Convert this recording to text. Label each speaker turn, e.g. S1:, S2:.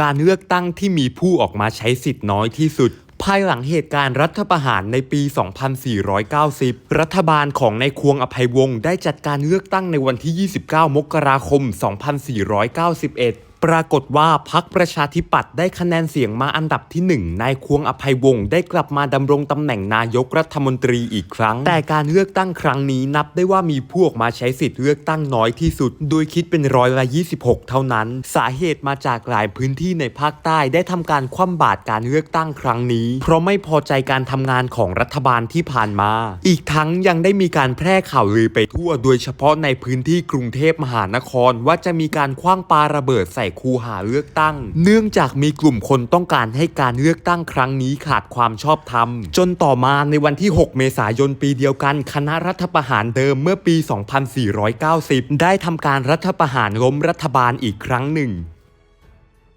S1: การเลือกตั้งที่มีผู้ออกมาใช้สิทธิ์น้อยที่สุด ภายหลังเหตุการณ์รัฐประหารในปี 2490 รัฐบาลของนายควงอภัยวงศ์ได้จัดการเลือกตั้งในวันที่ 29 มกราคม 2491 ปรากฏว่าพักประชาธิปัตย์ได้คะแนนเสียงมาอันดับที่ 1 นายควงอภัยวงศ์ได้กลับมาดำรงตำแหน่งนายกรัฐมนตรีอีกครั้ง แต่การเลือกตั้งครั้งนี้นับได้ว่ามีผู้ออกมาใช้สิทธิ์เลือกตั้งน้อยที่สุด โดยคิดเป็นร้อยละ26 เท่านั้น สาเหตุมาจากหลายพื้นที่ในภาคใต้ได้ทำการคว่ำบาตรการเลือกตั้งครั้งนี้ เพราะไม่พอใจการทำงานของรัฐบาลที่ผ่านมา อีกทั้งยังได้มีการแพร่ข่าวลือไปทั่ว โดยเฉพาะในพื้นที่กรุงเทพมหานคร ว่าจะมีการคว้างปาระเบิดใส่คูหาเลือกตั้ง เนื่องจากมีกลุ่มคนต้องการให้การเลือกตั้งครั้งนี้ขาดความชอบธรรม จนต่อมาในวันที่ 6 เมษายนปีเดียวกัน คณะรัฐประหารเดิมเมื่อปี 2490 ได้ทำการรัฐประหารล้มรัฐบาลอีกครั้งหนึ่ง